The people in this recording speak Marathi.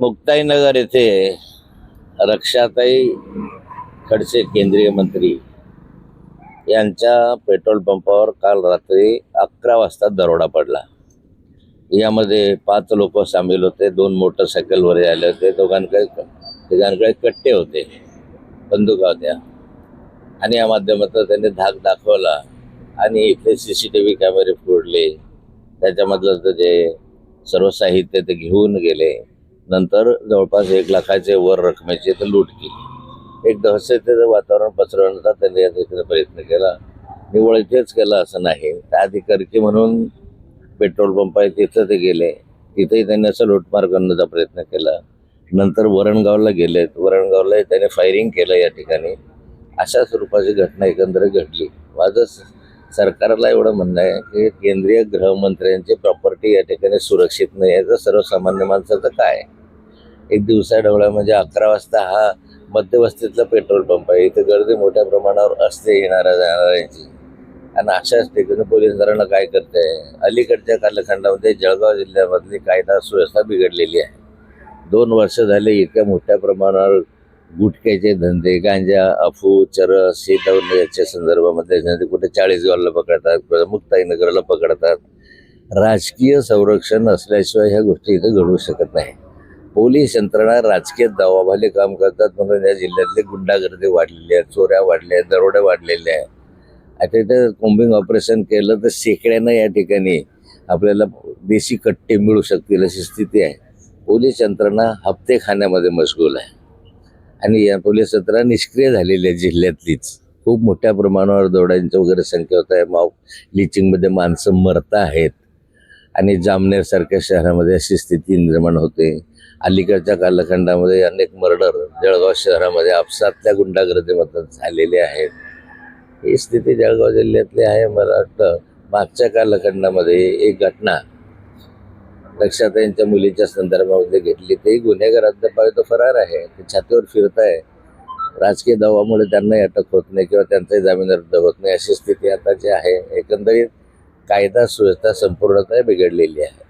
मुक्ताईनगर येथे रक्षाताई खडसे केंद्रीय मंत्री यांच्या पेट्रोल पंपावर काल रात्री अकरा वाजता दरोडा पडला. यामध्ये पाच लोक सामील होते दोन मोटरसायकलवर आले होते दोघांकडे तिघांकडे कट्टे होते बंदुका होत्या. आणि या माध्यमातून त्यांनी धाक दाखवला आणि इथे सी सी टी व्ही कॅमेरे फोडले. त्याच्यामधलं जे सर्व साहित्य ते घेऊन गेले. नंतर जवळपास एक लाखाचे वर रकमेची ते लूट केली. एक दहशतेचं वातावरण पसरवण्याचा त्यांनी या ठिकाणी प्रयत्न केला. निवळ इथेच केला असं नाही. त्या अधिकारी म्हणून पेट्रोल पंप आहे तिथं ते गेले. तिथेही त्यांनी असं लूटमार करण्याचा प्रयत्न केला. नंतर वरणगावला गेलेत. वरणगावला त्याने फायरिंग केलं या ठिकाणी. अशा स्वरूपाची घटना एकंदरीत घडली. माझं स- सरकारला एवढं म्हणणं आहे की केंद्रीय गृहमंत्र्यांची प्रॉपर्टी या ठिकाणी सुरक्षित नाही आहे. तर सर्वसामान्य माणसाचं काय एक दिवसा ढवळा म्हणजे अकरा वाजता हा मध्यवस्तीतला पेट्रोल पंप आहे. इथे गर्दी मोठ्या प्रमाणावर असते येणाऱ्या जाणाऱ्यांची. आणि अशाच ठिकाणी पोलीस यंत्रणा काय करते अलीकडच्या कालखंडामध्ये जळगाव जिल्ह्यामधली कायदा सुव्यवस्था बिघडलेली आहे. दोन वर्ष झाले इतक्या मोठ्या प्रमाणावर गुटख्याचे धंदे गांजा अफू चरस हे दौन याच्या संदर्भामध्ये कुठे चाळीसगावला पकडतात मुक्ताईनगरला पकडतात. राजकीय संरक्षण असल्याशिवाय ह्या गोष्टी इथं घडू शकत नाही. पोलीस यंत्रणा राजकीय दबावाखाली काम करतात म्हणून या जिल्ह्यातली गुंडागर्दी वाढलेली आहे चोऱ्या वाढल्या आहेत दरोडे वाढलेले आहे आता इथं कोम्बिंग ऑपरेशन केलं तर शेकड्यानं या ठिकाणी आपल्याला देशी कट्टे मिळू शकतील अशी स्थिती आहे. पोलीस यंत्रणा हप्ते खाण्यामध्ये मशगूल आहे. आणि या पोलीस यंत्रणा निष्क्रिय झालेली आहे जिल्ह्यातलीच. खूप मोठ्या प्रमाणावर दौड्यांची वगैरे संख्या होत आहे. माव लिचिंगमध्ये माणसं मरत आहेत. आणि जामनेरसारख्या शहरामध्ये अशी स्थिती निर्माण होते. अलीकडच्या कालखंडामध्ये अनेक मर्डर जळगाव शहरामध्ये आपसातल्या गुंडागर्दीमधून झालेले आहेत. ही स्थिती जळगाव जिल्ह्यातली आहे मला वाटतं. मागच्या कालखंडामध्ये एक घटना लक्षात यांच्या मुलीच्या संदर्भामध्ये घेतली तेही गुन्हेगार अद्याप तो फरार आहे ते छातीवर फिरत आहे राजकीय दबावामुळे त्यांनाही अटक होत नाही किंवा त्यांचाही जामीन रद्द होत नाही. अशी स्थिती आताची आहे एकंदरीत कायदा सुव्यवस्था संपूर्णतः बिघडलेली आहे.